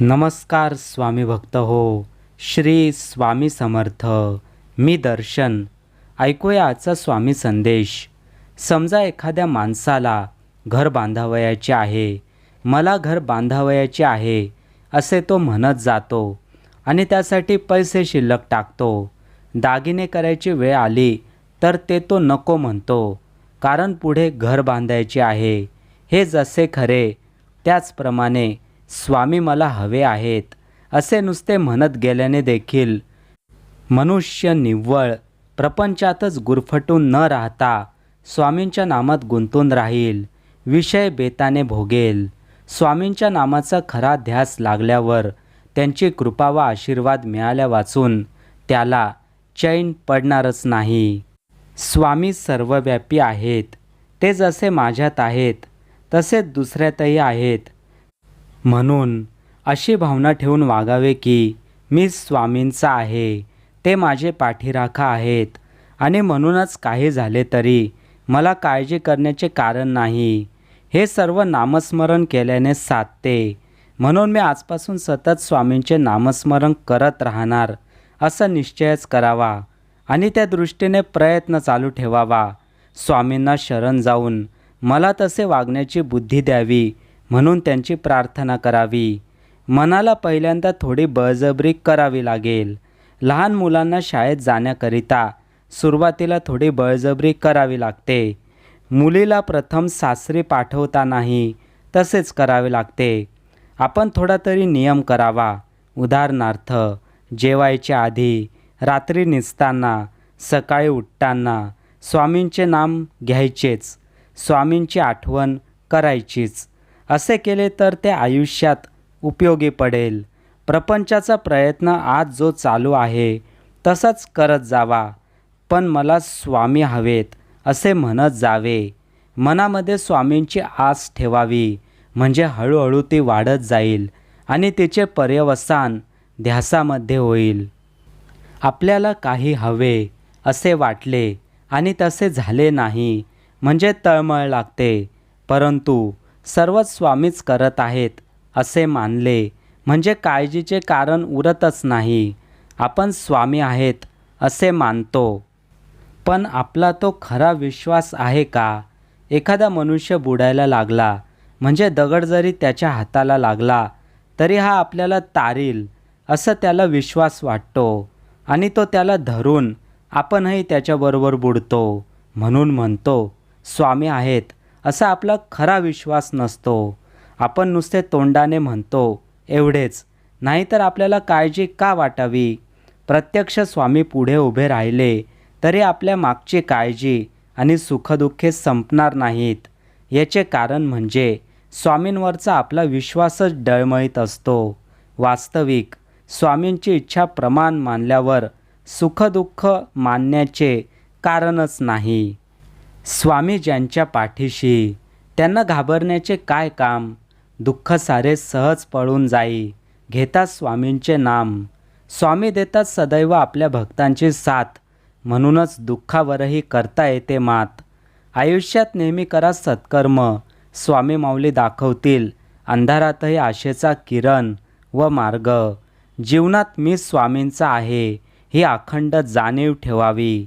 नमस्कार स्वामी भक्त हो. श्री स्वामी समर्थ. मी दर्शन. ऐकूया आजचा स्वामी संदेश. समजा एखाद्या माणसाला घर बांधावयाचे आहे. मला घर बांधावयाचे आहे असे तो म्हणत जातो आणि त्यासाठी पैसे शिल्लक टाकतो. दागिने करायची वेळ आली तर ते तो नको म्हणतो कारण पुढे घर बांधायचे आहे. हे जसे खरे त्याचप्रमाणे स्वामी मला हवे आहेत असे नुसते म्हणत गेल्याने देखील. मनुष्य निव्वळ प्रपंचातच गुरफटून न राहता स्वामींच्या नामात गुंतून राहील विषय बेताने भोगेल. स्वामींच्या नामाचा खरा ध्यास लागल्यावर त्यांची कृपा व आशीर्वाद मिळाल्या वाचून त्याला चैन पडणारच नाही. स्वामी सर्वव्यापी आहेत ते जसे माझ्यात आहेत तसेच दुसऱ्यातही आहेत. म्हणून अशी भावना ठेवून वागावे की मी स्वामींचा आहे ते माझे पाठीराखा आहेत. आणि म्हणूनच काही झाले तरी मला काळजी करण्याचे कारण नाही. हे सर्व नामस्मरण केल्याने साधते. म्हणून मी आजपासून सतत स्वामींचे नामस्मरण करत राहणार असा निश्चयच करावा. आणि त्या दृष्टीने प्रयत्न चालू ठेवावा. स्वामींना शरण जाऊन मला तसे वागण्याची बुद्धी द्यावी. म्हणून त्यांची प्रार्थना करावी. मनाला पहिल्यांदा थोडी बळजबरी करावी लागेल. लहान मुलांना शाळेत जाण्याकरिता सुरुवातीला थोडी बळजबरी करावी लागते. मुलीला प्रथम सासरी पाठवतानाही तसेच करावे लागते. आपण थोडा तरी नियम करावा. उदाहरणार्थ जेवायच्या आधी रात्री निसताना सकाळी उठताना स्वामींचे नाम घ्यायचेच स्वामींची आठवण करायचीच असे केले तर ते आयुष्यात उपयोगी पडेल. प्रपंचाचा प्रयत्न आज जो चालू आहे तसाच करत जावा. पण मला स्वामी हवेत असे म्हणत जावे. मनामध्ये स्वामींची आस ठेवावी म्हणजे हळूहळू ती वाढत जाईल आणि तिचे पर्यवसान ध्यासामध्ये होईल. आपल्याला काही हवे असे वाटले आणि तसे झाले नाही म्हणजे तळमळ लागते. परंतु सर्वच स्वामीच करत आहेत असे मानले. म्हणजे काळजीचे कारण उरतच नाही. आपण स्वामी आहेत असे मानतो. पण आपला तो खरा विश्वास आहे का? एखादा मनुष्य बुडायला लागला म्हणजे दगड जरी त्याच्या हाताला लागला तरी हा आपल्याला तारील असं त्याला विश्वास वाटतो. आणि तो त्याला धरून आपणही त्याच्याबरोबर बुडतो म्हणून म्हणतो स्वामी आहेत असा आपला खरा विश्वास नसतो. आपण नुसते तोंडाने म्हणतो एवढेच. नाहीतर आपल्याला काळजी का वाटावी? प्रत्यक्ष स्वामी पुढे उभे राहिले तरी आपल्या मागची काळजी आणि सुखदुःखे संपणार नाहीत. याचे कारण म्हणजे स्वामींवरचा आपला विश्वासच डळमळीत असतो. वास्तविक स्वामींची इच्छा प्रमाण मानल्यावर सुखदुःख मानण्याचे कारणच नाही. स्वामी ज्यांच्या पाठीशी त्यांना घाबरण्याचे काय काम? दुःख सारे सहज पळून जाई घेतात स्वामींचे नाम. स्वामी देतात सदैव आपल्या भक्तांची साथ म्हणूनच दुःखावरही करता येते मात. आयुष्यात नेहमी करा सत्कर्म स्वामी माऊली दाखवतील अंधारातही आशेचा किरण व मार्ग. जीवनात मी स्वामींचा आहे ही अखंड जाणीव ठेवावी.